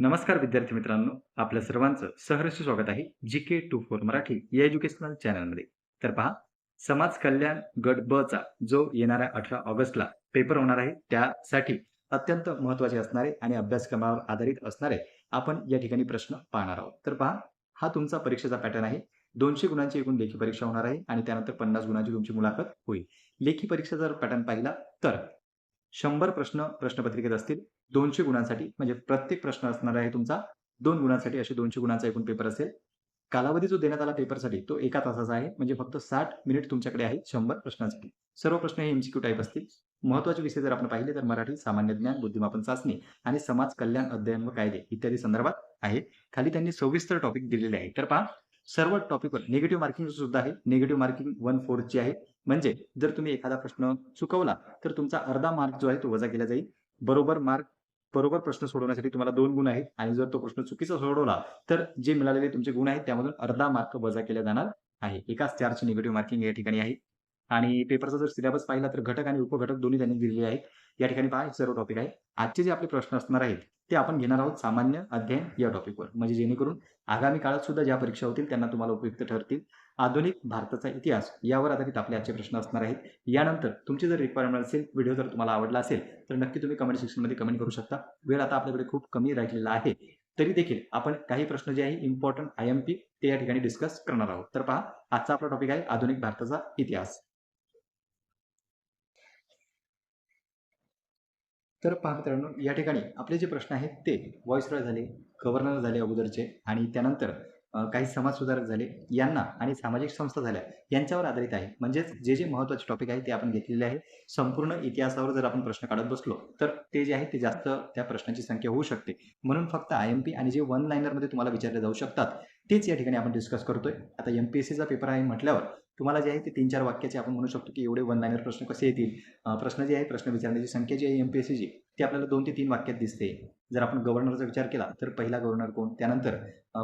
नमस्कार विद्यार्थी मित्रांनो आपल्या सर्वांचं सहर्ष स्वागत आहे G K two four Marathi या एज्युकेशनल चॅनलमध्ये तर पहा समाज कल्याण गट ब चा जो येणाऱ्या अठरा ऑगस्टला पेपर होणार आहे त्यासाठी अत्यंत महत्त्वाचे असणारे आणि अभ्यासक्रमावर आधारित असणारे आपण या ठिकाणी प्रश्न पाहणार आहोत. तर पहा हा तुमचा परीक्षेचा पॅटर्न आहे. दोनशे गुणांची एकूण लेखी परीक्षा होणार आहे आणि त्यानंतर पन्नास गुणांची तुमची मुलाखत होईल. लेखी परीक्षा जर पॅटर्न पाहिला तर शंभर प्रश्न प्रश्नपत्रिकेत असतील दोनशे गुणांसाठी म्हणजे प्रत्येक प्रश्न असणार आहे तुमचा दोन गुणांसाठी असे दोनशे गुणांचा एकूण पेपर असेल. कालावधी जो देण्यात आला पेपरसाठी तो एका तासाचा आहे म्हणजे फक्त साठ मिनिट तुमच्याकडे आहे शंभर प्रश्नांसाठी. सर्व प्रश्न हे एमसीक्यू टाईप असतील. महत्त्वाचे विषय जर आपण पाहिले तर मराठी सामान्य ज्ञान बुद्धिमापन चाचणी आणि समाज कल्याण अध्ययन व कायदे इत्यादी संदर्भात आहे. खाली त्यांनी सविस्तर टॉपिक दिलेले आहे. तर पहा सर्व टॉपिकवर निगेटिव्ह मार्किंग सुद्धा आहे. निगेटिव्ह मार्किंग वन फोरची आहे. म्हणजे जर तुम्ही एखादा प्रश्न चुकवला तर तुमचा अर्धा मार्क जो आहे तो वजा केला जाईल. बरोबर मार्क बरोबर प्रश्न सोडवण्यासाठी तुम्हाला दोन गुण आहेत. आणि जर तो प्रश्न चुकीचा सोडवला तर जे मिळालेले तुमचे गुण आहेत त्यामधून अर्धा मार्क वजा केला जाणार आहे. एकाच चारची निगेटिव्ह मार्किंग या ठिकाणी आहे. आणि पेपरचा जर सिलेबस पाहिला तर घटक आणि उपघटक दोन्ही त्यांनी दिलेले आहेत. या ठिकाणी पहा सर्व टॉपिक आहे. आजचे जे आपले प्रश्न असणार आहेत ते आपण घेणार आहोत सामान्य अध्ययन या टॉपिकवर म्हणजे जेणेकरून आगामी काळात सुद्धा ज्या परीक्षा होतील त्यांना तुम्हाला उपयुक्त ठरतील. आधुनिक भारताचा इतिहास यावर आधारित आपले आजचे प्रश्न असणार आहेत. यानंतर तुमची जर रिक्वायरमेंट असेल व्हिडिओ जर तुम्हाला आवडला असेल तर नक्की तुम्ही कमेंट सेक्शनमध्ये कमेंट करू शकता. वेळ आता आपल्याकडे खूप कमी राहिलेला आहे. तरी देखील आपण काही प्रश्न जे आहे इम्पॉर्टंट आय एम पी ते या ठिकाणी डिस्कस करणार आहोत. तर पहा आजचा आपला टॉपिक आहे आधुनिक भारताचा इतिहास. तर पहा मित्रांनो या ठिकाणी आपले जे प्रश्न आहेत ते व्हॉइसरॉय झाले गव्हर्नर झाले अगोदरचे आणि त्यानंतर काही समाजसुधारक झाले यांना आणि सामाजिक संस्था झाल्या यांच्यावर आधारित आहे. म्हणजेच जे जे महत्त्वाचे टॉपिक आहे ते आपण घेतलेले आहे संपूर्ण इतिहासावर जर आपण प्रश्न काढत बसलो तर ते जे आहे ते जास्त त्या प्रश्नांची संख्या होऊ शकते. म्हणून फक्त आय एम पी आणि जे वन लाईनरमध्ये तुम्हाला विचारले जाऊ शकतात तेच या ठिकाणी आपण डिस्कस करतोय. आता एम पी एस सीचा पेपर आहे म्हटल्यावर तुम्हाला जे आहे ते तीन चार वाक्याचे आपण म्हणू शकतो की एवढे वन लाईनर प्रश्न कसे येतील? प्रश्न जे आहे प्रश्न विचारण्याची संख्या जी आहे एम पी एस सीची ती आपल्याला दोन ते तीन वाक्यात दिसते. जर आपण गव्हर्नरचा विचार केला तर पहिला गव्हर्नर कोण? त्यानंतर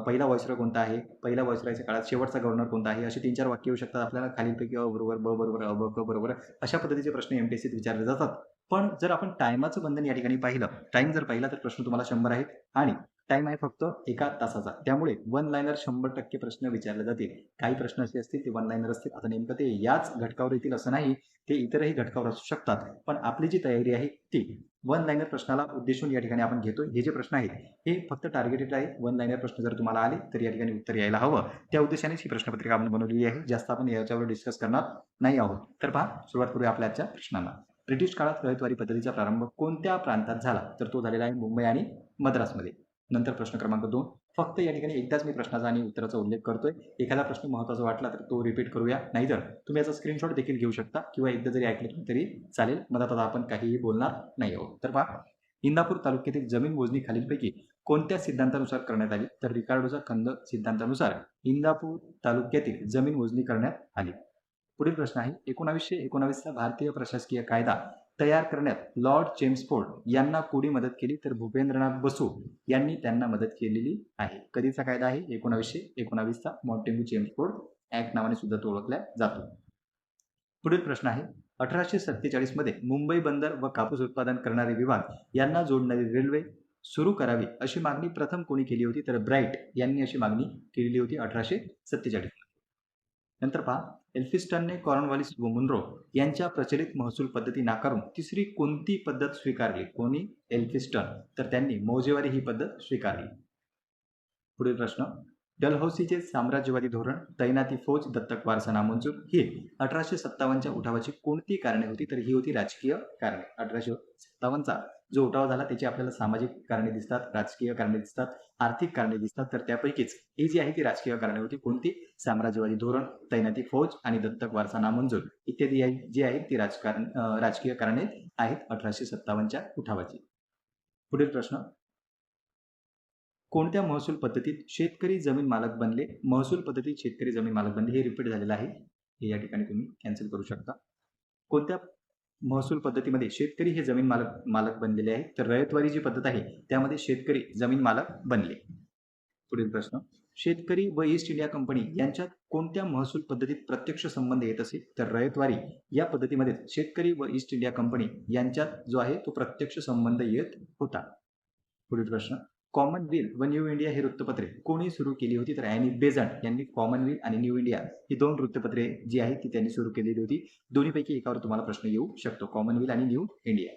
पहिला व्हॉइसरॉय कोणता आहे? पहिला वॉयसरायच्या काळात शेवटचा गव्हर्नर कोणता आहे? असे तीन चार वाक्य येऊ शकतात आपल्याला. खालीलपैकी बरोबर ब बरोबर अ ब क बरोबर अशा पद्धतीचे प्रश्न एम पी एस सीत विचारले जातात. पण जर आपण टायमाचं बंधन या ठिकाणी पाहिलं टाईम जर पाहिला तर प्रश्न तुम्हाला शंभर आहेत. आणि टाइम आहे फक्त एका तासाचा. त्यामुळे वन लाईनर शंभर टक्के प्रश्न विचारले जातील. काही प्रश्न असे असतील ते वन लाईनर असतील. आता नेमकं ते याच घटकावर येतील असं नाही. ते इतरही घटकावर असू शकतात. पण आपली जी तयारी आहे ती वन लाईनर प्रश्नाला उद्देशून या ठिकाणी आपण घेतो हे जे प्रश्न आहेत हे फक्त टार्गेटेड आहे. वन लाईनर प्रश्न जर तुम्हाला आले तर या ठिकाणी उत्तर यायला हवं. त्या उद्देशानेच ही प्रश्नपत्रिका आपण बनवलेली आहे. जास्त आपण याच्यावर डिस्कस करणार नाही आहोत. तर पहा सुरुवात करूया आपल्या आजच्या प्रश्नांना ब्रिटिश काळात रहितवारी पद्धतीचा प्रारंभ कोणत्या प्रांतात झाला? तर तो झालेला आहे मुंबई आणि मद्रासमध्ये. नंतर प्रश्न क्रमांक दोन. फक्त या ठिकाणी एकदाच मी प्रश्नाचा आणि उत्तराचा उल्लेख करतोय. एखादा प्रश्न महत्त्वाचा वाटला तर तो रिपीट करूया. नाहीतर तुम्ही याचा स्क्रीनशॉट देखील घेऊ शकता किंवा एकदा जरी ऐकलं तरी चालेल. मधात आता आपण काहीही बोलणार नाही आहोत. तर पहा इंदापूर तालुक्यातील जमीन मोजणी खालीलपैकी कोणत्या सिद्धांतानुसार करण्यात आली? तर रिकार्डोचा खंद सिद्धांतानुसार इंदापूर तालुक्यातील जमीन मोजणी करण्यात आली. पुढील प्रश्न आहे एकोणावीसशे एकोणावीसला भारतीय प्रशासकीय कायदा तयार करण्यात लॉर्ड चेम्सफोर्ड यांना कोणी मदत केली? तर भूपेंद्रनाथ बसू यांनी त्यांना मदत केलेली आहे. कधीचा कायदा आहे? एकोणावीसशे एकोणावीसचा. मॉन्टेग्यू चेम्सफोर्ड ऍक्ट नावाने सुद्धा तो ओळखला जातो. पुढील प्रश्न आहे. अठराशे सत्तेचाळीसमध्ये मुंबई बंदर व कापूस उत्पादन करणारे विभाग यांना जोडणारी रेल्वे सुरू करावी अशी मागणी प्रथम कोणी केली होती? तर ब्राईट यांनी अशी मागणी केलेली होती अठराशे सत्तेचाळीस नंतर पहा एल्फिस्टनने कॉर्नवालिस व मुनरो यांच्या प्रचलित महसूल पद्धती नाकारून तिसरी कोणती पद्धत स्वीकारली? कोणी? एल्फिस्टन. तर त्यांनी मौजेवारी ही पद्धत स्वीकारली. पुढील प्रश्न. डलहौसीचे साम्राज्यवादी धोरण तैनाती फौज दत्तक वारसा नामंजूर ही अठराशे सत्तावन्नच्या उठावाची कोणती कारणे होती? तर ही होती राजकीय कारणे. अठराशे सत्तावन्नचा जो उठाव झाला त्याची आपल्याला सामाजिक कारणे दिसतात राजकीय कारणे दिसतात आर्थिक कारणे दिसतात. तर त्यापैकीच ही जी आहे ती राजकीय कारणे होती. कोणती? साम्राज्यवादी धोरण तैनाती फौज आणि दत्तक वारसा नामंजूर. इत्यादी आहे- जी आहेत ती राजकारण राजकीय कारणे आहेत अठराशे सत्तावन्नच्या उठावाची. पुढील प्रश्न. कोणत्या महसूल पद्धतीत शेतकरी जमीन मालक बनले? महसूल पद्धतीत शेतकरी जमीन मालक बनले हे रिपीट झालेलं आहे. हे या ठिकाणी तुम्ही कॅन्सल करू शकता. कोणत्या महसूल पद्धतीमध्ये शेतकरी हे जमीन मालक मालक बनलेले आहेत? तर रयतवारी जी पद्धत आहे त्यामध्ये शेतकरी जमीन मालक बनले. पुढील प्रश्न. शेतकरी व ईस्ट इंडिया कंपनी यांच्यात कोणत्या महसूल पद्धतीत प्रत्यक्ष संबंध येत असेल? तर रयतवारी या पद्धतीमध्ये शेतकरी व ईस्ट इंडिया कंपनी यांच्यात जो आहे तो प्रत्यक्ष संबंध येत होता. पुढील प्रश्न. कॉमनवेल्थ व न्यू इंडिया ही वृत्तपत्रे कोणी सुरू केली होती? तर अॅनी बेझंट यांनी कॉमनवेल्थ आणि न्यू इंडिया ही दोन वृत्तपत्रे जी आहेत ती त्यांनी सुरू केलेली होती. दोन्हीपैकी एकावर तुम्हाला प्रश्न येऊ शकतो कॉमनवेल्थ आणि न्यू इंडिया.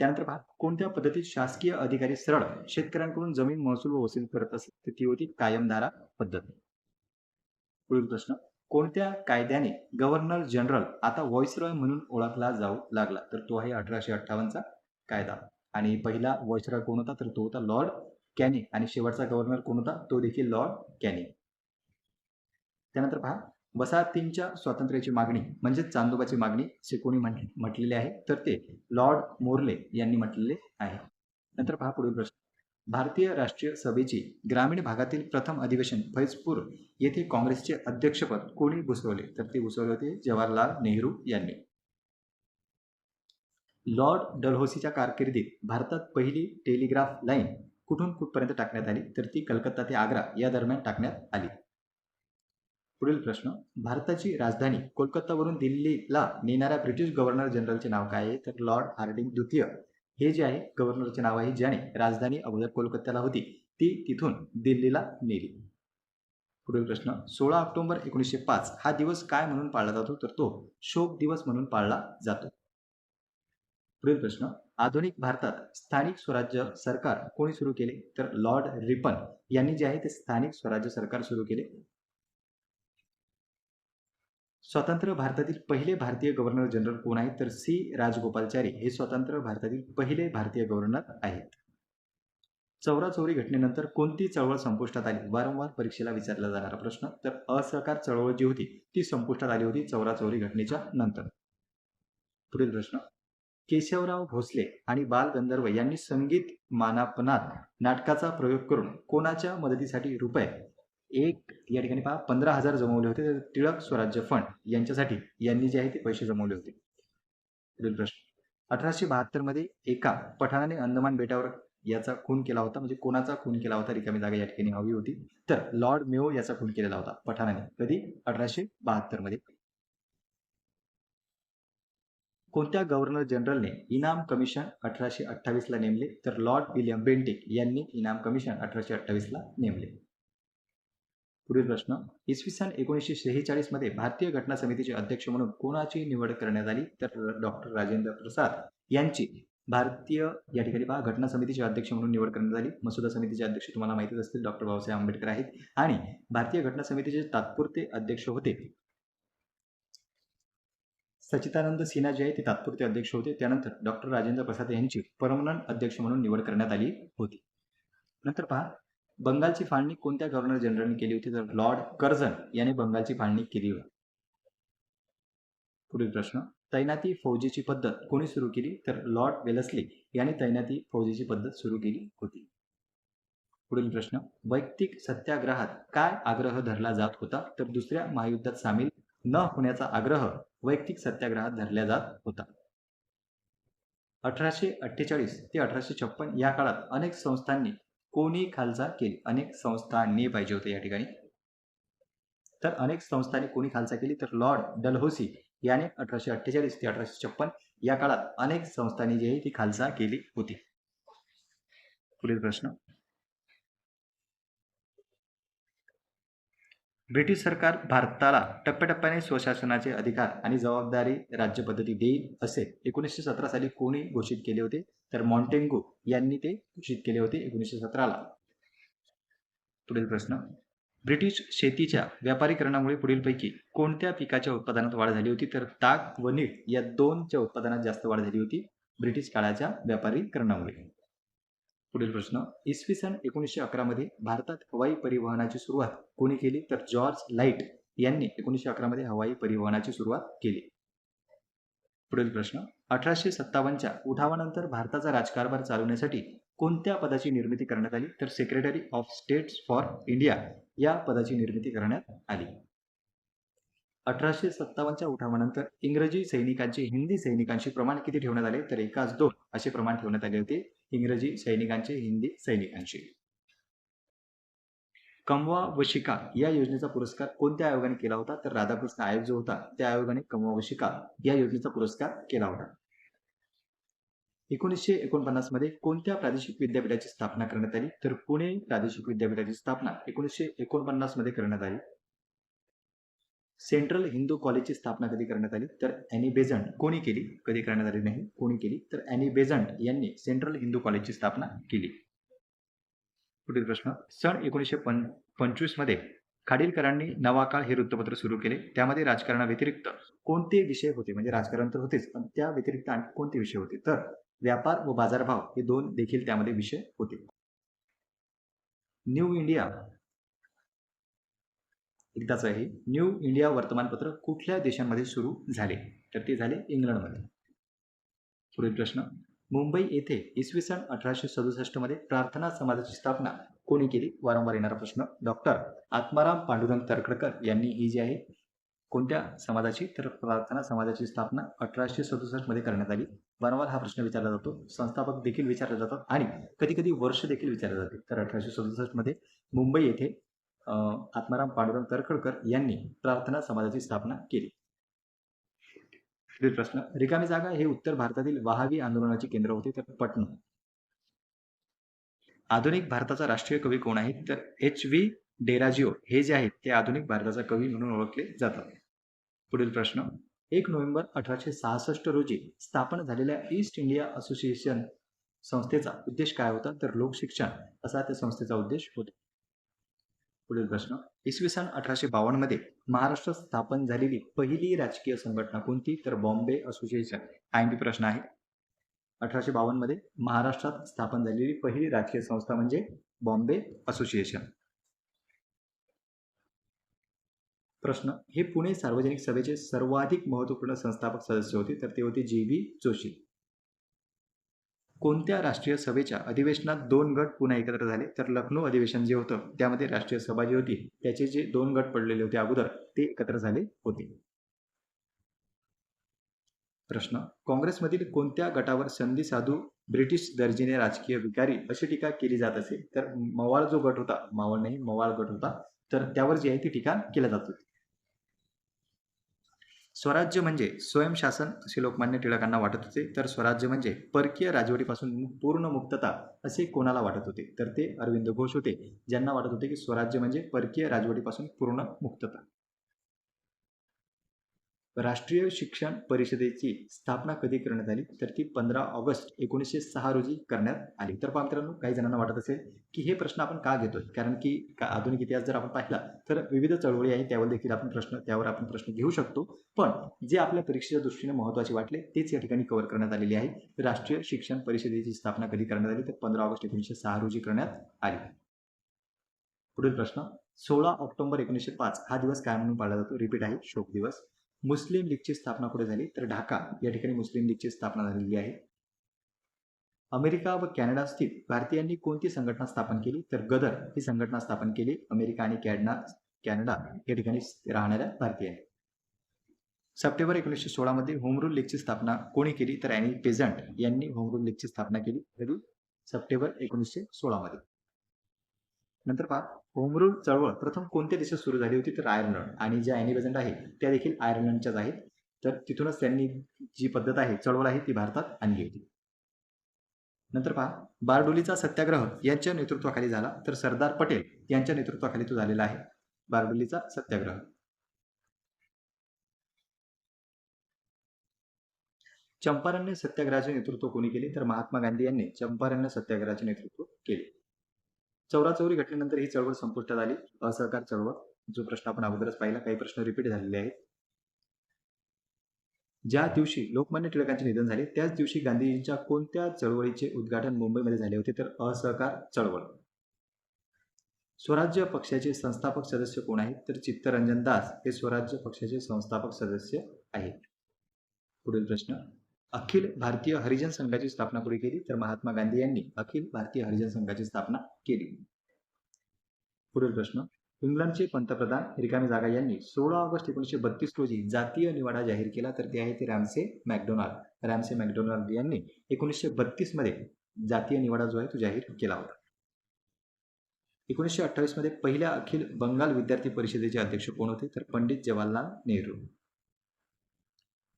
त्यानंतर पहा कोणत्या पद्धतीत शासकीय अधिकारी सरळ शेतकऱ्यांकडून जमीन महसूल व वसूल करत असत ती होती? कायमधारा पद्धत. पुढील प्रश्न कोणत्या कायद्याने गव्हर्नर जनरल आता व्हॉइसरॉय म्हणून ओळखला जाऊ लागला? तर तो आहे अठराशे अठ्ठावन्नचा कायदा. आणि पहिला व्हॉइसरॉय कोण होता? तर तो होता लॉर्ड कॅनिंग. आणि शेवटचा गव्हर्नर कोण होता? तो देखील लॉर्ड कॅनिंग. त्यानंतर पहा वसाहतींच्या स्वातंत्र्याची मागणी म्हणजेच चांदोबाची मागणी असे कोणी म्हटलेले आहे? तर ते लॉर्ड मोर्ले यांनी म्हटलेले आहे. नंतर पहा पुढील प्रश्न. भारतीय राष्ट्रीय सभेची ग्रामीण भागातील प्रथम अधिवेशन फैजपूर येथे काँग्रेसचे अध्यक्षपद कोणी घुसवले तर ते घुसवले होते जवाहरलाल नेहरू यांनी. लॉर्ड डलहौसीच्या कारकिर्दीत भारतात पहिली टेलिग्राफ लाईन कुठून कुठपर्यंत टाकण्यात आली? तर ती कलकत्ता ते आग्रा या दरम्यान टाकण्यात आली. पुढील प्रश्न भारताची राजधानी कोलकातावरून दिल्लीला नेणाऱ्या ब्रिटिश गव्हर्नर जनरलचे नाव काय आहे? तर लॉर्ड हार्डिंग द्वितीय. हे जे आहे गव्हर्नरचे नाव आहे ज्याने राजधानी अगोदर कोलकात्याला होती. ती तिथून दिल्लीला नेली. पुढील प्रश्न सोळा ऑक्टोबर एकोणीसशे पाच हा दिवस काय म्हणून पाळला जातो? तर तो शोक दिवस म्हणून पाळला जातो. पुढील प्रश्न. आधुनिक भारतात स्थानिक स्वराज्य सरकार कोणी सुरू केले? तर लॉर्ड रिपन यांनी जे आहे ते स्थानिक स्वराज्य सरकार सुरू केले. स्वतंत्र भारतातील पहिले भारतीय गव्हर्नर जनरल कोण आहेत? तर सी. राजगोपालचारी हे स्वतंत्र भारतातील पहिले भारतीय गव्हर्नर आहेत. चौराचौरी घटनेनंतर कोणती चळवळ संपुष्टात आली? वारंवार परीक्षेला विचारला जाणारा प्रश्न. तर असहकार चळवळ जी होती ती संपुष्टात आली होती चौराचौरी घटनेच्या नंतर. पुढील प्रश्न. केशवराव भोसले आणि बाल गंधर्व यांनी संगीत मानापनात नाटकाचा प्रयोग करून कोणाच्या मदतीसाठी रुपये? एक या ठिकाणी पहा पंधरा हजार जमवले होते. तर टिळक स्वराज्य फंड यांच्यासाठी यांनी जे आहे ते पैसे जमवले होते. पुढील प्रश्न. अठराशे बहात्तरमध्ये एका पठाणाने अंदमान बेटावर याचा खून केला होता. म्हणजे कोणाचा खून केला होता? रिकामी जागा या ठिकाणी हवी होती. तर लॉर्ड मेओ याचा खून केलेला होता पठाणाने. कधी? अठराशे बहात्तरमध्ये. कोणत्या गव्हर्नर जनरलने इनाम कमिशन अठराशे अठ्ठावीस ला नेमले? तर लॉर्ड विलियम बेंटिक यांनी इनाम कमिशन अठराशे अठ्ठावीसला नेमले. पुढील प्रश्न. इसवी सन एकोणीसशे शेहेचाळीसमध्ये भारतीय घटना समितीचे अध्यक्ष म्हणून कोणाची निवड करण्यात आली? तर डॉक्टर राजेंद्र प्रसाद यांची. भारतीय या ठिकाणी पहा घटना समितीचे अध्यक्ष म्हणून निवड करण्यात आली. मसुदा समितीचे अध्यक्ष तुम्हाला माहितीच असतील डॉक्टर बाबासाहेब आंबेडकर आहेत. आणि भारतीय घटना समितीचे तात्पुरते अध्यक्ष होते. सचितानंद सिन्हा जे आहे ते तात्पुरते अध्यक्ष होते. त्यानंतर डॉक्टर राजेंद्र प्रसाद यांची परमनंट अध्यक्ष म्हणून निवड करण्यात आली होती. नंतर पहा बंगालची फाळणी कोणत्या गव्हर्नर जनरलने केली होती? तर लॉर्ड कर्झन याने बंगालची फाळणी केली होती. पुढील प्रश्न तैनाती फौजेची पद्धत कोणी सुरू केली? तर लॉर्ड वेलस्ली याने तैनाती फौजेची पद्धत सुरू केली होती. पुढील प्रश्न वैयक्तिक सत्याग्रहात काय आग्रह धरला जात होता? तर दुसऱ्या महायुद्धात सामील न होण्याचा आग्रह वैयक्तिक सत्याग्रहात धरला जात होता. अठराशे अठ्ठेचाळीस ते अठराशे छप्पन या काळात अनेक संस्थांनी कोणी खालसा केली अनेक संस्थांनी पाहिजे होते या ठिकाणी. तर अनेक संस्थांनी कोणी खालसा केली तर लॉर्ड डलहोसी याने अठराशे अठ्ठेचाळीस ते अठराशे छप्पन या काळात अनेक संस्थांनी जी आहे ती खालसा केली होती. पुढील प्रश्न. ब्रिटिश सरकार भारताला टप्प्याटप्प्याने स्वशासनाचे अधिकार आणि जबाबदारी राज्यपद्धती देईल असे एकोणीसशे सतरा साली कोणी घोषित केले होते? तर मॉन्टेंगो यांनी ते घोषित केले होते एकोणीसशे सतराला. पुढील प्रश्न. ब्रिटिश शेतीच्या व्यापारीकरणामुळे पुढीलपैकी कोणत्या पिकाच्या उत्पादनात वाढ झाली होती? तर ताग व नीट या दोनच्या उत्पादनात जास्त वाढ झाली होती ब्रिटिश काळाच्या व्यापारीकरणामुळे. पुढील प्रश्न. इसवी सन एकोणीसशे अकरामध्ये भारतात हवाई परिवहनाची सुरुवात कोणी केली? तर जॉर्ज लाइट यांनी एकोणीसशे अकरामध्ये हवाई परिवहनाची सुरुवात केली. पुढील प्रश्न. अठराशे सत्तावन्नच्या उठावानंतर भारताचा राजकारभार चालवण्यासाठी कोणत्या पदाची निर्मिती करण्यात आली? तर secretary of states for India या पदाची निर्मिती करण्यात आली. अठराशे सत्तावन्नच्या उठावानंतर इंग्रजी सैनिकांचे हिंदी सैनिकांशी प्रमाण किती ठेवण्यात आले? तर एकाच दोन असे प्रमाण ठेवण्यात आले होते. इंग्रजी सैनिकांचे हिंदी सैनिकांशी कमवा व शिका या योजनेचा पुरस्कार कोणत्या आयोगाने केला होता? तर राधाकृष्ण आयोग जो होता त्या आयोगाने कमवा व शिका या योजनेचा पुरस्कार केला होता. एकोणीसशे एकोणपन्नासमध्ये कोणत्या प्रादेशिक विद्यापीठाची स्थापना करण्यात आली? तर पुणे प्रादेशिक विद्यापीठाची स्थापना एकोणीसशे एकोणपन्नासमध्ये करण्यात आली. सेंट्रल हिंदू कॉलेजची स्थापना कधी करण्यात आली? तर अॅनी बेझंट कोणी केली? कधी करण्यात आली नाही कोणी केली? तर अॅनी बेझंट यांनी सेंट्रल हिंदू कॉलेजची स्थापना केली. पुढील प्रश्न. सन एकोणीसशे पं पंचवीसमध्ये खाडीलकरांनी नवा काळ हे वृत्तपत्र सुरू केले. त्यामध्ये राजकारणाव्यतिरिक्त कोणते विषय होते? म्हणजे राजकारण तर होतेच पण त्या व्यतिरिक्त आणखी कोणते विषय होते? तर व्यापार व बाजारभाव हे दोन देखील त्यामध्ये विषय होते. न्यू इंडिया एकदाच आहे. न्यू इंडिया वर्तमानपत्र कुठल्या देशांमध्ये सुरू झाले? तर ते झाले इंग्लंडमध्ये. पुढील प्रश्न. मुंबई येथे इसवी सन अठराशे सदुसष्टमध्ये प्रार्थना समाजाची स्थापना कोणी केली? वारंवार येणारा प्रश्न. डॉक्टर आत्माराम पांडुरंग तरखडकर यांनी ही जी आहे कोणत्या समाजाची? तर प्रार्थना समाजाची स्थापना अठराशे सदुसष्टमध्ये करण्यात आली. वारंवार हा प्रश्न विचारला जातो. संस्थापक देखील विचारले जातात आणि कधी कधी वर्ष देखील विचारले जाते. तर अठराशे सदुसष्टमध्ये मुंबई येथे आत्माराम पांडुरंग तरखडकर यांनी प्रार्थना समाजाची स्थापना केली. पुढील प्रश्न रिकामी जागा हे उत्तर भारतातील वहावी आंदोलनाचे केंद्र होते तर पटना आधुनिक भारताचा राष्ट्रीय कवी कोण आहे तर एच व्ही डेराजिओ हे जे आहेत ते आधुनिक भारताचा कवी म्हणून ओळखले जातात. पुढील प्रश्न एक नोव्हेंबर अठराशे सहासष्ट रोजी स्थापन झालेल्या ईस्ट इंडिया असोसिएशन संस्थेचा उद्देश काय होता? तर लोकशिक्षण असा त्या संस्थेचा उद्देश होता. पुढील प्रश्न. इसवी सन अठराशे बावन्नमध्ये महाराष्ट्रात स्थापन झालेली पहिली राजकीय संघटना कोणती? तर बॉम्बे असोसिएशन. हा बी प्रश्न आहे. अठराशे बावन्नमध्ये महाराष्ट्रात स्थापन झालेली पहिली राजकीय संस्था म्हणजे बॉम्बे असोसिएशन. प्रश्न. हे पुणे सार्वजनिक सभेचे सर्वाधिक महत्त्वपूर्ण संस्थापक सदस्य होते. तर ते होते जी व्ही जोशी. कोणत्या राष्ट्रीय सभेच्या अधिवेशनात दोन गट पुन्हा एकत्र झाले? तर लखनौ अधिवेशन जे होतं त्यामध्ये राष्ट्रीय सभा जी होती त्याचे जे दोन गट पडलेले होते अगोदर ते एकत्र झाले होते. प्रश्न. काँग्रेसमधील कोणत्या गटावर संधी साधू ब्रिटिश दर्जीने राजकीय विकारी अशी टीका केली जात असेल तर मवाळ जो गट होता मावळ नाही मवाळ गट होता तर त्यावर जी आहे ती टीका केल्या जात होती. स्वराज्य म्हणजे स्वयंशासन असे लोकमान्य टिळकांना वाटत होते. तर स्वराज्य म्हणजे परकीय राजवटीपासून पूर्ण मुक्तता असे कोणाला वाटत होते? तर ते अरविंद घोष होते. ज्यांना वाटत होते की स्वराज्य म्हणजे परकीय राजवटीपासून पूर्ण मुक्तता. राष्ट्रीय शिक्षण परिषदेची स्थापना कधी करण्यात आली? तर ती पंधरा ऑगस्ट एकोणीसशे सहा रोजी करण्यात आली. तर मित्रांनो काही जणांना वाटत असेल की हे प्रश्न आपण का घेतोय? कारण की का आधुनिक इतिहास जर आपण पाहिला तर विविध चळवळी आहेत त्यावर देखील आपण प्रश्न त्यावर आपण प्रश्न घेऊ शकतो. पण जे आपल्या परीक्षेच्या दृष्टीने महत्त्वाचे वाटले तेच या ठिकाणी कव्हर करण्यात आलेले आहे. राष्ट्रीय शिक्षण परिषदेची स्थापना कधी करण्यात आली? तर पंधरा ऑगस्ट एकोणीसशे सहा रोजी करण्यात आली. पुढील प्रश्न सोळा ऑक्टोबर एकोणीसशे पाच हा दिवस काय म्हणून पाळला जातो? रिपीट आहे शोक दिवस. मुस्लिम लीगची स्थापना कुठे झाली? तर ढाका. या ठिकाणी मुस्लिम लीगची स्थापना झालेली आहे. अमेरिका व कॅनडा स्थित भारतीयांनी कोणती संघटना स्थापन केली? तर गदर ही संघटना स्थापन केली. अमेरिका आणि कॅनडा कॅनडा या ठिकाणी राहणाऱ्या भारतीयांनी सप्टेंबर एकोणीसशे सोळामध्ये होमरूल लीगची स्थापना कोणी केली? तर अॅनी पेझंट यांनी होमरूल लीगची स्थापना केली. सप्टेंबर एकोणीसशे सोळामध्ये नंतर पहा. होमरूल चळवळ प्रथम कोणत्या देशात सुरू झाली होती? तर आयर्लंड. आणि ज्या अॅनी बेझंट आहेत त्या देखील आयर्लंडच्याच आहेत. तर तिथूनच त्यांनी जी पद्धत आहे चळवळ आहे ती भारतात आणली होती. नंतर पहा बारडोलीचा सत्याग्रह यांच्या नेतृत्वाखाली झाला. तर सरदार पटेल यांच्या नेतृत्वाखाली तो झालेला आहे. बारडोलीचा सत्याग्रह. चंपारण्य सत्याग्रहाचे नेतृत्व कोणी केले? तर महात्मा गांधी यांनी चंपारण्य सत्याग्रहाचे नेतृत्व केले. चौराचौरी घटनेनंतर ही चळवळ संपुष्टात आली. असहकार चळवळ जो प्रश्न आपण अगोदरच पाहिला काही प्रश्न रिपीट झालेले आहेत. ज्या दिवशी लोकमान्य टिळकांचे निधन झाले त्याच दिवशी गांधीजींच्या कोणत्या चळवळीचे उद्घाटन मुंबईमध्ये झाले होते? तर असहकार चळवळ. स्वराज्य पक्षाचे संस्थापक सदस्य कोण आहेत? तर चित्तरंजन दास हे स्वराज्य पक्षाचे संस्थापक सदस्य आहेत. पुढील प्रश्न. अखिल भारतीय हरिजन संघाची स्थापना कुठे केली? तर महात्मा गांधी यांनी अखिल भारतीय हरिजन संघाची स्थापना केली. पुढील प्रश्न. इंग्लंडचे पंतप्रधान रिकामी जागा यांनी सोळा ऑगस्ट एकोणीसशे बत्तीस रोजी जातीय निवाडा जाहीर केला. तर ते आहे ते रॅमसे मॅकडोनाल्ड. रॅमसे मॅकडोनाल्ड यांनी एकोणीसशे बत्तीसमध्ये जातीय निवाडा जो आहे तो जाहीर केला होता. एकोणीसशे अठ्ठावीसमध्ये पहिल्या अखिल बंगाल विद्यार्थी परिषदेचे अध्यक्ष कोण होते? तर पंडित जवाहरलाल नेहरू.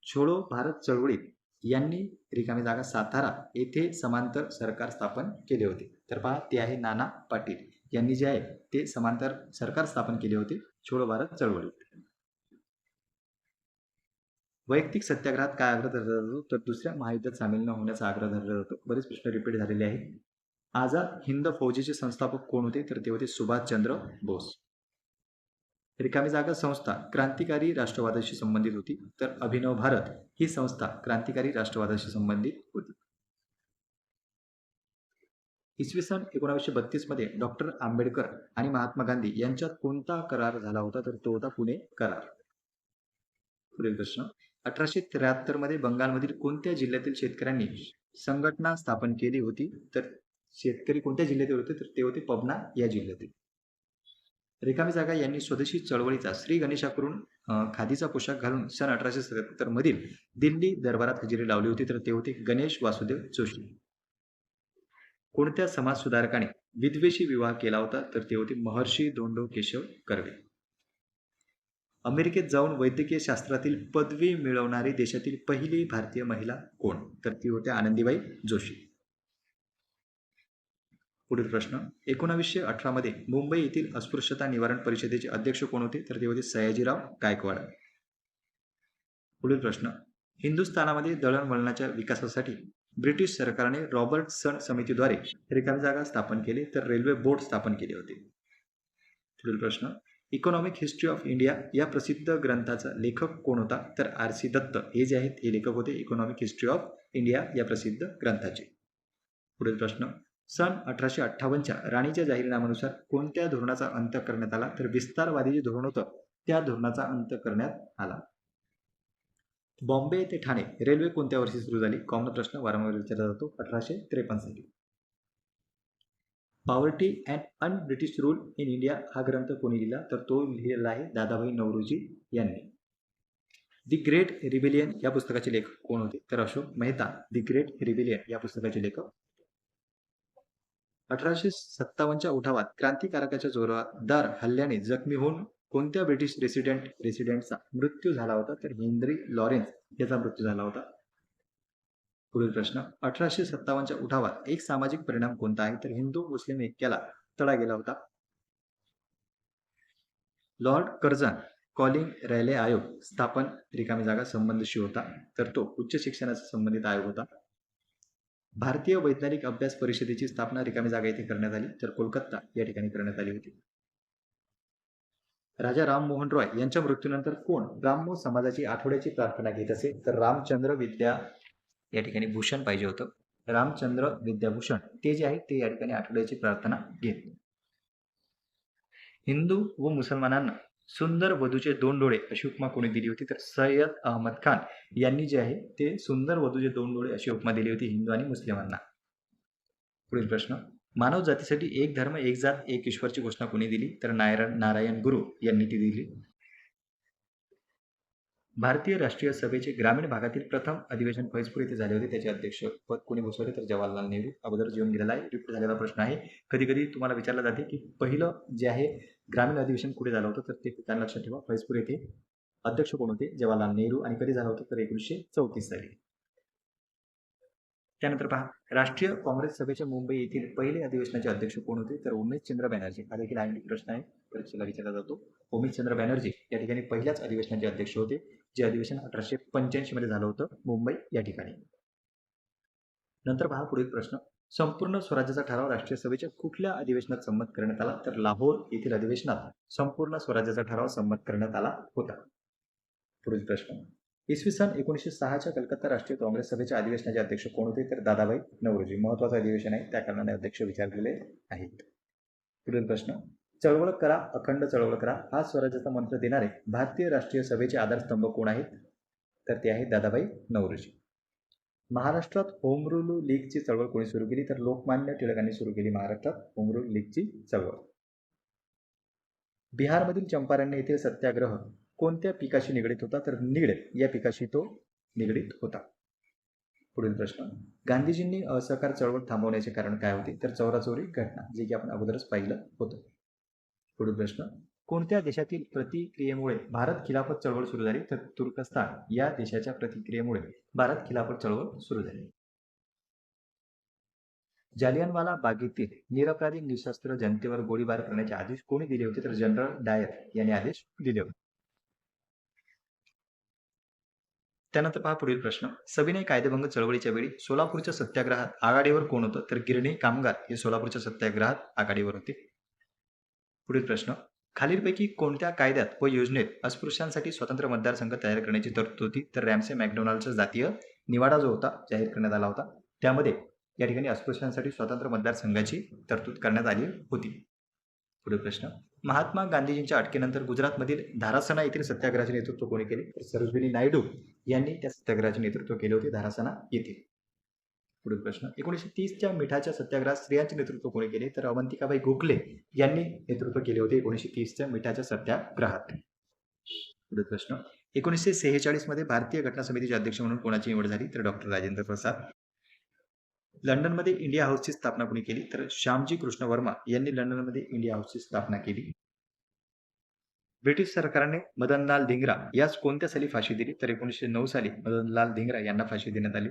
छोडो भारत चळवळीत यांनी रिकामी जागा सातारा येथे समांतर सरकार स्थापन केले होते. तर पहा ते आहे नाना पाटील. यांनी जे आहे ते समांतर सरकार स्थापन केले होते. छोडो भारत चळवळीत वैयक्तिक सत्याग्रहात काय आग्रह धरला जातो? तर दुसऱ्या महायुद्धात सामील न होण्याचा आग्रह धरला जातो. बरेच प्रश्न रिपीट झालेले आहेत. आझाद हिंद फौजेचे संस्थापक कोण होते? तर ते होते सुभाषचंद्र बोस. रिकामी जागा संस्था क्रांतिकारी राष्ट्रवादाशी संबंधित होती. तर अभिनव भारत ही संस्था क्रांतिकारी राष्ट्रवादाशी संबंधित होती. इसवी सन एकोणावीसशे बत्तीसमध्ये डॉक्टर आंबेडकर आणि महात्मा गांधी यांच्यात कोणता करार झाला होता? तर तो होता पुणे करार. पुढील प्रश्न. अठराशे त्र्याहत्तरमध्ये बंगालमधील कोणत्या जिल्ह्यातील शेतकऱ्यांनी संघटना स्थापन केली होती? तर शेतकरी कोणत्या जिल्ह्यातील होते? तर ते होते पबना या जिल्ह्यातील. रिकामी जागा यांनी स्वदेशी चळवळीचा श्री गणेशाकडून खादीचा पोशाख घालून सन अठराशे सत्याहत्तर मधील दिल्ली दरबारात हजेरी लावली होती तर ते होते गणेश वासुदेव जोशी. कोणत्या समाजसुधारकाने विद्वेशी विवाह केला होता तर ते होते महर्षी धोंडो केशव कर्वे. अमेरिकेत जाऊन वैद्यकीय शास्त्रातील पदवी मिळवणारी देशातील पहिली भारतीय महिला कोण? तर ती होत्या आनंदीबाई जोशी. पुढील प्रश्न. एकोणावीसशे अठरा मध्ये मुंबई येथील अस्पृश्यता निवारण परिषदेचे अध्यक्ष कोण होते? तर ते होते सयाजीराव गायकवाड. पुढील प्रश्न. हिंदुस्थानामध्ये दळणवळणाच्या विकासासाठी ब्रिटिश सरकारने रॉबर्ट सण समितीद्वारे रिकामी जागा स्थापन केली तर रेल्वे बोर्ड स्थापन केले होते. पुढील प्रश्न. इकॉनॉमिक हिस्ट्री ऑफ इंडिया या प्रसिद्ध ग्रंथाचा लेखक कोण होता? तर आर सी दत्त. हे जे आहेत हे लेखक होते इकॉनॉमिक हिस्ट्री ऑफ इंडिया या प्रसिद्ध ग्रंथाचे. पुढील प्रश्न. सन अठराशे अठ्ठावन्नच्या राणीच्या जाहीरनाम्यानुसार कोणत्या धोरणाचा अंत करण्यात आला? तर विस्तारवादी जे धोरण होतं त्या धोरणाचा अंत करण्यात आला. बॉम्बे ते ठाणे रेल्वे कोणत्या वर्षी सुरू झाली? कॉमन प्रश्न वारंवार विचारला जातो. अठराशे त्रेपन्न साली. Poverty and un British rule in India हा ग्रंथ कोणी लिहिला? तर तो लिहिलेला आहे दादाभाई नवरोजी यांनी. दी ग्रेट रिबिलियन या पुस्तकाचे लेखक कोण होते? तर Ashok Mehta. The great rebellion या पुस्तकाचे लेखक अठराशे सत्तावन्नच्या उठावात क्रांतिकारकाच्या जोरदार हल्ल्याने जखमी होऊन कोणत्या ब्रिटिश रेसिडेंट रेसिडेंटचा मृत्यू झाला होता? तर हेनरी लॉरेन्स याचा मृत्यू झाला होता. पुढील प्रश्न. अठराशे सत्तावन्नच्या उठावात एक सामाजिक परिणाम कोणता आहे? तर हिंदू मुस्लिम ऐक्याला तडा गेला होता. लॉर्ड कर्झन कॉलिंग रॅले आयोग स्थापन रिकामी जागा संबंधशी होता. तर तो उच्च शिक्षणाचा संबंधित आयोग होता. भारतीय वैज्ञानिक अभ्यास परिषदेची स्थापना रिकामी जागा येथे करण्यात आली तर कोलकाता या ठिकाणी करण्यात आली होती. राजा राममोहन रॉय यांच्या मृत्यूनंतर कोण ब्राह्मो समाजाची आठवड्याची प्रार्थना घेत असे तर रामचंद्र विद्या या ठिकाणी भूषण पाहिजे होतं. रामचंद्र विद्याभूषण ते जे आहे ते या ठिकाणी आठवड्याची प्रार्थना घेत. हिंदू व मुसलमानांना सुंदर वधूचे दोन डोळे अशी उपमा कोणी दिली होती तर सय्यद अहमद खान यांनी जे आहे ते सुंदर वधूचे दोन डोळे अशी उपमा दिली होती हिंदू आणि मुस्लिमांना. पुढील प्रश्न. मानव जातीसाठी एक धर्म एक जात एक ईश्वरची घोषणा कोणी दिली? तर नारायण नारायण गुरु यांनी ती दिली. भारतीय राष्ट्रीय सभेचे ग्रामीण भागातील प्रथम अधिवेशन फैजपूर येथे झाले होते. त्याचे अध्यक्ष पद कोणी बसवले तर जवाहरलाल नेहरू. अगोदर जीवन गेलेला आहे रिपीट झालेला प्रश्न आहे. कधी कधी तुम्हाला विचारला जाते की पहिलं जे आहे ग्रामीण अधिवेशन कुठे झालं होतं? तर ते ठिकाण लक्षात ठेवा. फैजपूर येथे अध्यक्ष कोण होते? जवाहरलाल नेहरू. आणि कधी झालं होतं? तर एकोणीसशे चौतीस साली. त्यानंतर पहा. राष्ट्रीय काँग्रेस सभेच्या मुंबई येथील पहिले अधिवेशनाचे अध्यक्ष कोण होते? तर उमेश चंद्र बॅनर्जी. हा देखील आणखी प्रश्न आहे. परीक्षेला विचारला जातो. उमेश चंद्र बॅनर्जी या ठिकाणी पहिल्याच अधिवेशनाचे अध्यक्ष होते. जे अधिवेशन अठराशे पंच्याऐंशी मध्ये झालं होतं मुंबई या ठिकाणी. नंतर पहा पुढील प्रश्न. संपूर्ण स्वराज्याचा ठराव राष्ट्रीय सभेच्या कुठल्या अधिवेशनात संमत करण्यात आला? तर लाहोर येथील अधिवेशनात संपूर्ण स्वराज्याचा ठराव संमत करण्यात आला होता. पुढील प्रश्न. इसवी सन एकोणीसशे सहाच्या कलकत्ता राष्ट्रीय काँग्रेस सभेच्या अधिवेशनाचे अध्यक्ष कोण होते? तर दादाभाई नवरोजी. महत्वाचं अधिवेशन आहे त्या कारणाने अध्यक्ष विचारलेले आहेत. पुढील प्रश्न. चळवळ करा अखंड चळवळ करा. हा स्वराज्याचा मंत्र देणारे भारतीय राष्ट्रीय सभेचे आधारस्तंभ कोण आहेत? तर ते आहेत दादाबाई नवरोजी. महाराष्ट्रात होम रूल लीगची चळवळ कोणी सुरू केली? तर लोकमान्य टिळकांनी सुरू केली महाराष्ट्रात होम रूल लीगची चळवळ. बिहारमधील चंपारण्य येथील सत्याग्रह कोणत्या पिकाशी निगडीत होता? तर नीड या पिकाशी तो निगडीत होता. पुढील प्रश्न. गांधीजींनी असहकार चळवळ थांबवण्याचे कारण काय होते? तर चौराचौरी घटना जे की आपण अगोदरच पाहिलं होतं. पुढील प्रश्न. कोणत्या देशातील प्रतिक्रियेमुळे भारत खिलाफत चळवळ सुरू झाली? तर तुर्कस्तान. या देशाच्या प्रतिक्रियेमुळे भारत खिलाफत चळवळ सुरू झाली. जालियनवाला बागेतील निरपराधी निशस्त्र जनतेवर गोळीबार करण्याचे आदेश कोणी दिले होते? तर जनरल डायर यांनी आदेश दिले होते. त्यानंतर पहा पुढील प्रश्न. सविनय कायदेभंग चळवळीच्या वेळी सोलापूरच्या सत्याग्रहात आघाडीवर कोण होतं? तर गिरणी कामगार हे सोलापूरच्या सत्याग्रहात आघाडीवर होते. पुढील प्रश्न. खालीलपैकी कोणत्या कायद्यात व योजनेत अस्पृश्यांसाठी स्वतंत्र मतदारसंघ तयार करण्याची तरतूद होती तर रॅमसे मॅकडोनाल्डचा जातीय निवाडा जो होता जाहीर करण्यात आला होता. त्यामध्ये या ठिकाणी अस्पृश्यांसाठी स्वतंत्र मतदारसंघाची तरतूद करण्यात आली होती. पुढील प्रश्न. महात्मा गांधीजींच्या अटकेनंतर गुजरातमधील धारासणा येथील सत्याग्रहाचे नेतृत्व कोणी केले? तर सरोजिनी नायडू यांनी त्या सत्याग्रहाचे नेतृत्व केले होते धारासणा येथे. पुढील प्रश्न. एकोणीसशे तीसच्या मिठाच्या सत्याग्रहात स्त्रियांचे नेतृत्व कोणी केले? तर अवंतिकाबाई गोखले यांनी नेतृत्व केले होते एकोणीसशे तीसच्या मिठाच्या सत्याग्रहात. पुढील प्रश्न. एकोणीसशे सेहेचाळीसमध्ये भारतीय घटना समितीचे अध्यक्ष म्हणून कोणाची निवड झाली? तर डॉक्टर राजेंद्र प्रसाद. लंडनमध्ये इंडिया हाऊसची स्थापना कोणी केली? तर श्यामजी कृष्ण वर्मा यांनी लंडनमध्ये इंडिया हाऊसची स्थापना केली. ब्रिटिश सरकारने मदनलाल धिंगरा यास कोणत्या साली फाशी दिली? तर एकोणीसशे नऊ साली मदनलाल धिंगरा यांना फाशी देण्यात आली.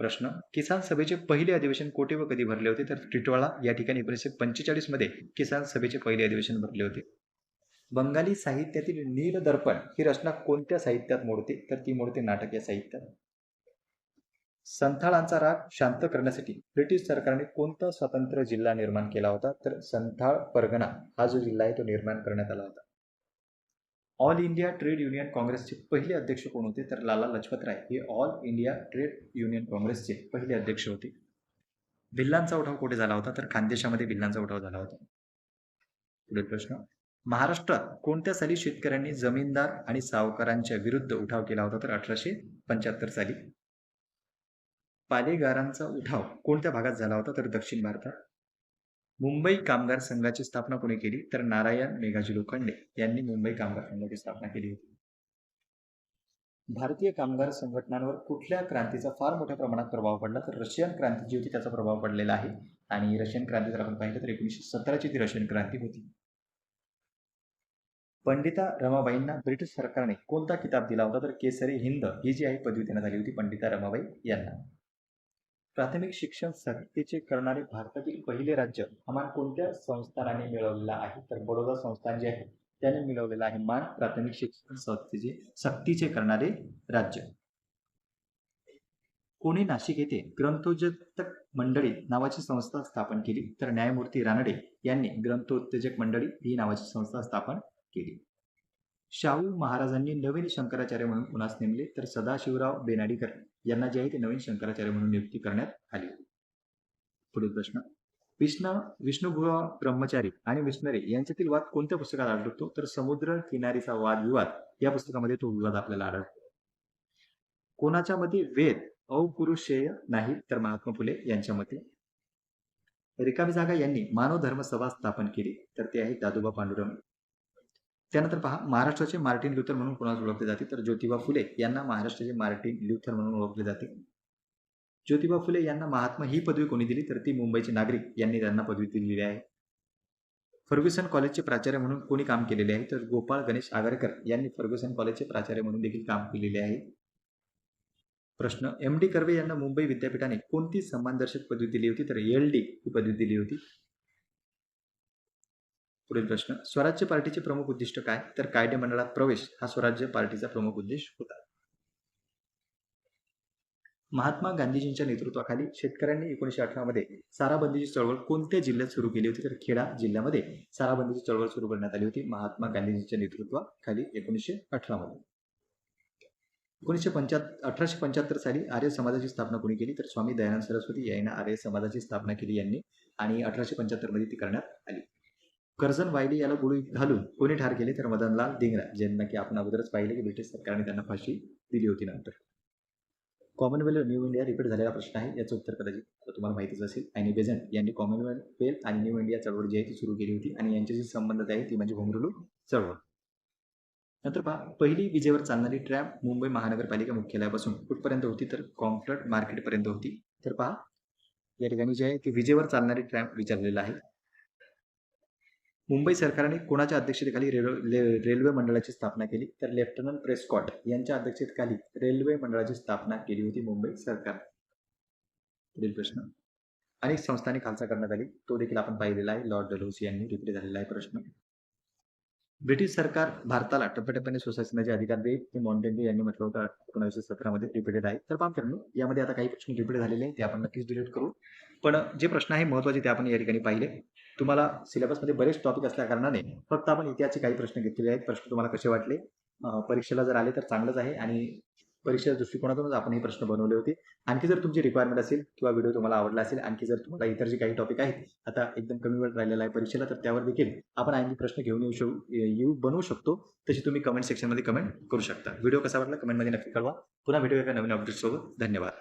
प्रश्न किसान सभेचे पहिले अधिवेशन कोठे व कधी भरले होते? तर टिटवाळा या ठिकाणी एकोणीसशे पंचेचाळीसमध्ये किसान सभेचे पहिले अधिवेशन भरले होते. बंगाली साहित्यातील नील दर्पण ही रचना कोणत्या साहित्यात मोडते? तर ती मोडते नाटक या साहित्यात संथाळांचा राग शांत करण्यासाठी ब्रिटिश सरकारने कोणता स्वतंत्र जिल्हा निर्माण केला होता? तर संथाळ परगणा हा जो जिल्हा आहे तो निर्माण करण्यात आला होता. ऑल इंडिया ट्रेड युनियन काँग्रेसचे पहिले अध्यक्ष कोण होते? तर लाला लजपत राय हे ऑल इंडिया ट्रेड युनियन काँग्रेसचे पहिले अध्यक्ष होते. भिल्लांचा उठाव कुठे झाला होता? तर खानदेशामध्ये भिल्लांचा उठाव झाला होता. पुढील प्रश्न. महाराष्ट्रात कोणत्या साली शेतकऱ्यांनी जमीनदार आणि सावकारांच्या विरुद्ध उठाव केला होता? तर अठराशे पंच्याहत्तर साली. पालेगारांचा उठाव कोणत्या भागात झाला होता? तर दक्षिण भारतात. मुंबई कामगार संघाची स्थापना कोणी केली? तर नारायण मेघाजी लोखंडे यांनी मुंबई कामगार संघाची स्थापना केली होती. भारतीय कामगार संघटनांवर कुठल्या क्रांतीचा फार मोठ्या प्रमाणात प्रभाव पडला? तर रशियन क्रांती जी होती त्याचा प्रभाव पडलेला आहे. आणि रशियन क्रांती जर आपण पाहिलं तर एकोणीसशे सतराची ती रशियन क्रांती होती. पंडिता रमाबाईंना ब्रिटिश सरकारने कोणता किताब दिला होता? तर केसरी हिंद ही जी आहे पदवी देण्यात आली होती पंडिता रमाबाई यांना. प्राथमिक शिक्षण सक्तीचे करणारे भारतातील पहिले राज्य मान कोणत्या संस्थानाने मिळवलेला आहे? तर बडोदा संस्थान जे आहे त्याने मिळवलेला आहे मान प्राथमिक शिक्षण संस्थेचे सक्तीचे करणारे राज्य. कोणी नाशिक येथे ग्रंथोत्तेजक मंडळी नावाची संस्था स्थापन केली. तर न्यायमूर्ती रानडे यांनी ग्रंथोत्तेजक मंडळी ही नावाची संस्था स्थापन केली. शाहू महाराजांनी नवीन शंकराचार्य म्हणून कुणास नेमले तर सदाशिवराव बेनाडीकर यांना जे आहे ते नवीन शंकराचार्य म्हणून नियुक्ती करण्यात आली. पुढील प्रश्न. विष्णू विष्णुभुवा ब्रह्मचारी आणि विष्णरे यांच्यातील वाद कोणत्या पुस्तकात आढळतो? तर समुद्र किनारीचा वाद विवाद या पुस्तकामध्ये तो विवाद आपल्याला आढळतो. कोणाच्या मते वेद अपुरुषेय नाही? तर महात्मा फुले यांच्या मते. रिकामी जागा यांनी मानव धर्म सभा स्थापन केली तर ते आहे दादोबा पांडुरंग. त्यानंतर पहा महाराष्ट्राचे मार्टिन ल्युथर म्हणून कोणाला ओळखले जाते? तर ज्योतिबा फुले यांना महाराष्ट्राचे मार्टिन ल्युथर म्हणून ओळखले जाते. ज्योतिबा फुले यांना महात्मा ही पदवी कोणी दिली? तर ती मुंबईचे नागरिक यांनी त्यांना पदवी दिलेली आहे. फर्ग्युसन कॉलेजचे प्राचार्य म्हणून कोणी काम केलेले आहे? तर गोपाळ गणेश आगरकर यांनी फर्ग्युसन कॉलेजचे प्राचार्य म्हणून देखील काम केलेले आहे. प्रश्न एम डी कर्वे यांना मुंबई विद्यापीठाने कोणती सन्मानदर्शक पदवी दिली होती? तर एल डी ही पदवी दिली होती. पुढील प्रश्न. स्वराज्य पार्टीचे प्रमुख उद्दिष्ट काय? तर कायदे मंडळात प्रवेश हा स्वराज्य पार्टीचा प्रमुख उद्देश होता. महात्मा गांधीजींच्या नेतृत्वाखाली शेतकऱ्यांनी एकोणीशे अठरा मध्ये साराबंदीची चळवळ कोणत्या जिल्ह्यात सुरू केली होती? तर खेडा जिल्ह्यामध्ये साराबंदीची चळवळ सुरू करण्यात आली होती. महात्मा गांधीजींच्या नेतृत्वाखाली एकोणीसशे अठरा मध्ये. एकोणीसशे पंच्याहत्तर अठराशे पंच्याहत्तर साली आर्य समाजाची स्थापना कोणी केली? तर स्वामी दयानंद सरस्वती यांना आर्य समाजाची स्थापना केली यांनी आणि अठराशे पंच्याहत्तरमध्ये ती करण्यात आली. कर्जन वायली याला गोळी घालून कोणी ठार केले तर मदनलाल दिंगरा ज्यांना की आपण अगोदरच पाहिले की ब्रिटिश सरकारने त्यांना फाशी दिली होती नंतर. कॉमनवेल्थ न्यू इंडिया रिपीट झालेला प्रश्न आहे. याचं उत्तर कदाचित तुम्हाला माहितीच असेल. आणि बेझंट यांनी कॉमनवेल्थ आणि न्यू इंडिया चळवळ जी आहे ती सुरू केली होती आणि यांच्याशी संबंधित आहे ती म्हणजे होमरुलू चळवळ. नंतर पहा पहिली विजेवर चालणारी ट्रॅम मुंबई महानगरपालिका मुख्यालयापासून कुठपर्यंत होती तर कॉम्फर्ट मार्केटपर्यंत होती. तर पहा या ठिकाणी जे आहे ती विजेवर चालणारी ट्रॅम विचारलेला आहे. मुंबई सरकारने कोणाच्या अध्यक्षतेखाली रेल्वे रेल्वे मंडळाची स्थापना केली? तर लेफ्टनंट प्रेस्कॉट यांच्या अध्यक्षतेखाली रेल्वे मंडळाची स्थापना केली होती मुंबई सरकार. पुढील प्रश्न. अनेक संस्थांनी खालसा करण्यात आली. तो देखील आपण पाहिलेला आहे. लॉर्ड डलोसी यांनी रिप्ले झालेला आहे प्रश्न. ब्रिटिश सरकार भारताला टप्प्याटप्प्याने सुशासनाचे अधिकार देईल ते मॉन्टेन्टे यांनी म्हटलं होतं एकोणीसशे सतरामध्ये रिपीटेड आहे. तर पाम करणं यामध्ये आता काही प्रश्न रिपीट झालेले आहेत ते आपण नक्कीच डिलीट करू. पण जे प्रश्न आहे महत्त्वाचे ते आपण या ठिकाणी पाहिले. तुम्हाला सिलेबसमध्ये बरेच टॉपिक असल्या कारणाने फक्त आपण इतिहासचे काही प्रश्न घेतलेले आहेत. प्रश्न तुम्हाला कसे वाटले? परीक्षेला जर आले तर चांगलंच आहे आणि परीक्षेच्या दृष्टिकोनातूनच आपण हे प्रश्न बनवले होते. आणखी जर तुमची रिक्वायरमेंट असेल किंवा व्हिडिओ तुम्हाला आवडला असेल आणखी जर तुम्हाला इतर जे काही टॉपिक आहेत आता एकदम कमी वेळ राहिलेला आहे परीक्षेला तर त्यावर देखील आपण आणखी प्रश्न घेऊन येऊ शक येऊ बनवू शकतो. तशी तुम्ही कमेंट सेक्शनमध्ये कमेंट करू शकता. व्हिडिओ कसा वाटला? कमेंटमध्ये नक्की कळवा. पुन्हा व्हिडिओ एका नवीन अपडेटसोबत धन्यवाद.